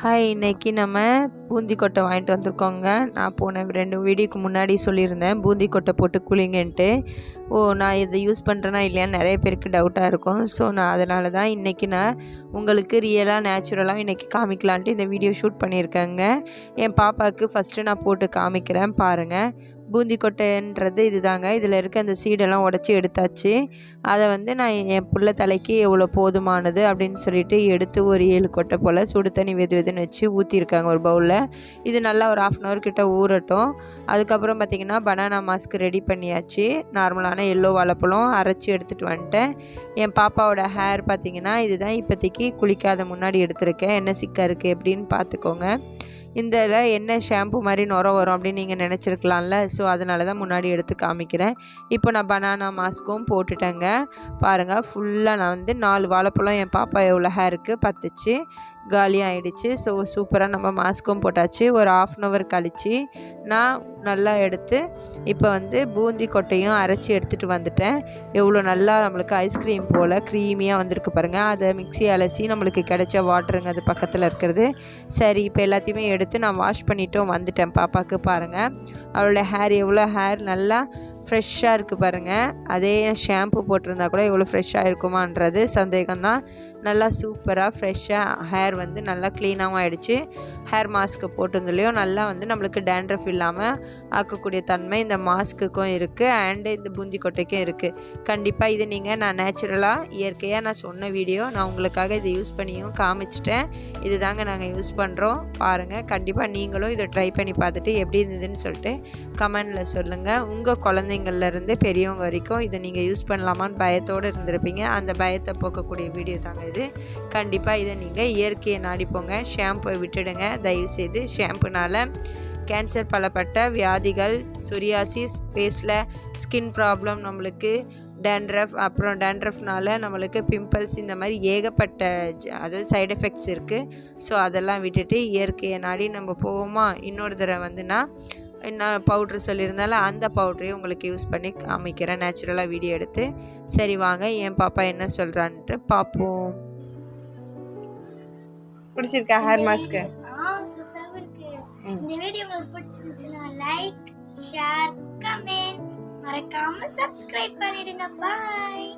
Hi இன்னைக்கு நம்ம பூந்தி கொட்டை வாங்கிட்டு வந்திருக்கோங்க. நான் போன ரெண்டு வீடியோக்கு முன்னாடி சொல்லியிருந்தேன். பூந்தி கொட்டை போட்டு குளிங்கன்ட்டு. ஓ நான் இதை யூஸ் பண்ணுறேன்னா இல்லையான்னு நிறைய பேருக்கு டவுட்டாக இருக்கும். ஸோ நான் அதனால தான் இன்றைக்கி நான் உங்களுக்கு ரியலாக நேச்சுரலாக இன்றைக்கி காமிக்கலான்ட்டு இந்த வீடியோ ஷூட் பண்ணியிருக்கேங்க. என் பாப்பாவுக்கு ஃபஸ்ட்டு நான் போட்டு காமிக்கிறேன். பாருங்கள் பூந்தி கொட்டைன்றது இதுதாங்க. இதில் இருக்க அந்த சீடெல்லாம் உடச்சி எடுத்தாச்சு. அதை வந்து நான் என் பிள்ளை தலைக்கு எவ்வளோ போதுமானது அப்படின்னு சொல்லிட்டு எடுத்து ஒரு ஏழு கொட்டை போல் சுடு தண்ணி வெது வெதுன்னு வச்சு ஊற்றிருக்காங்க ஒரு பவுலில். இது நல்லா ஒரு ஆஃப் அன் ஹவர் கிட்ட ஊறட்டும். அதுக்கப்புறம் பார்த்திங்கன்னா பனானா மாஸ்க் ரெடி பண்ணியாச்சு. நார்மலான எல்லோ வாழைப்பழம் அரைச்சி எடுத்துகிட்டு வந்துட்டேன். என் பாப்பாவோட ஹேர் பார்த்திங்கன்னா இதுதான் இப்போதைக்கு குளிக்காத முன்னாடி எடுத்திருக்கேன். என்ன சிக்கா இருக்குது எப்படின்னு பார்த்துக்கோங்க இந்த என்ன ஷாம்பு மாதிரி நுர வரும் அப்படின்னு நீங்கள் நினச்சிருக்கலாம்ல? ஸோ அதனால தான் முன்னாடி எடுத்து காமிக்கிறேன். இப்போ நான் பனானா மாஸ்க்கும் போட்டுட்டேங்க. பாருங்கள் ஃபுல்லாக நான் வந்து நாலு வாழைப்பழம் என் பாப்பா எவ்வளோ ஹேருக்கு பத்துச்சு. காலியாகிடுச்சு ஸோ சூப்பராக நம்ம மாஸ்க்கும் போட்டாச்சு. ஒரு ஆஃப் அன் ஹவர் கழித்து நான் நல்லா எடுத்து இப்போ வந்து பூந்தி கொட்டையும் அரைச்சி எடுத்துகிட்டு வந்துட்டேன். எவ்வளோ நல்லா நம்மளுக்கு ஐஸ்கிரீம் போல் க்ரீமியாக வந்திருக்கு பாருங்கள் அதை மிக்ஸி அலசி நம்மளுக்கு கிடைச்ச வாட்டருங்க அது பக்கத்தில் இருக்கிறது. சரி இப்போ எல்லாத்தையுமே எடுத்து நான் வாஷ் பண்ணிட்டும் வந்துட்டேன் பாப்பாவுக்கு பாருங்கள் அவளோட ஹேர் எவ்வளோ ஹேர் நல்லா ஃப்ரெஷ்ஷாக இருக்குது பாருங்கள் அதே ஷாம்பு போட்டிருந்தா கூட இவ்வளோ ஃப்ரெஷ்ஷாக இருக்குமான்றது சந்தேகம்தான். நல்லா சூப்பராக ஃப்ரெஷ்ஷாக ஹேர் வந்து நல்லா க்ளீனாகவும் ஆகிடுச்சு ஹேர் மாஸ்க்கு போட்டிருந்துலையும் நல்லா வந்து நம்மளுக்கு டேண்ட்ரஃப் இல்லாமல் ஆக்கக்கூடிய தன்மை இந்த மாஸ்க்குக்கும் இருக்குது அண்டு இந்த பூந்தி கொட்டைக்கும் இருக்குது. கண்டிப்பாக இது நீங்கள் நான் நேச்சுரலாக இயற்கையாக நான் சொன்ன வீடியோ நான் உங்களுக்காக இதை யூஸ் பண்ணியும் காமிச்சிட்டேன். இது தாங்க நாங்கள் யூஸ் பண்ணுறோம். பாருங்கள் கண்டிப்பாக நீங்களும் இதை ட்ரை பண்ணி பார்த்துட்டு எப்படி இருந்ததுன்னு சொல்லிட்டு கமெண்டில் சொல்லுங்கள் உங்கள் குழந்தைங்கள்லேருந்து பெரியவங்க வரைக்கும் இதை நீங்கள் யூஸ் பண்ணலாமான்னு பயத்தோடு இருந்திருப்பீங்க. அந்த பயத்தை போக்கக்கூடிய வீடியோ தாங்க இது. கண்டிப்பாக இதை நீங்கள் இயற்கையை நாடிப்போங்க ஷாம்புவை விட்டுடுங்க. தயவுசெய்து ஷாம்புனால் கேன்சர் பலப்பட்ட வியாதிகள் சொரியாசிஸ் ஃபேஸில் ஸ்கின் ப்ராப்ளம் நம்மளுக்கு டேண்ட்ரஃப் அப்புறம் டேண்ட்ரஃப்னால நம்மளுக்கு பிம்பிள்ஸ் இந்த மாதிரி ஏகப்பட்ட அதாவது சைடு எஃபெக்ட்ஸ் இருக்குது ஸோ அதெல்லாம் விட்டுட்டு இயற்கையை நாடி நம்ம போவோமா? இன்னொரு தடவை வந்துன்னா என்ன பவுட்ரு சொல்லியிருந்தாலும் அந்த பவுட்ரையும் உங்களுக்கு யூஸ் பண்ணி காமிக்கிறேன். நேச்சுரலாக வீடியோ எடுத்து. சரி வாங்க. என் பாப்பா என்ன சொல்கிறான்ட்டு பார்ப்போம் பிடிச்சிருக்கா ஹேர் மாஸ்க்கு இந்த வீடியோ உங்களுக்கு பிடிச்சிருந்துச்சுன்னா லைக் ஷேர் கமெண்ட் மறக்காம சப்ஸ்கிரைப் பண்ணிடுங்க. பாய்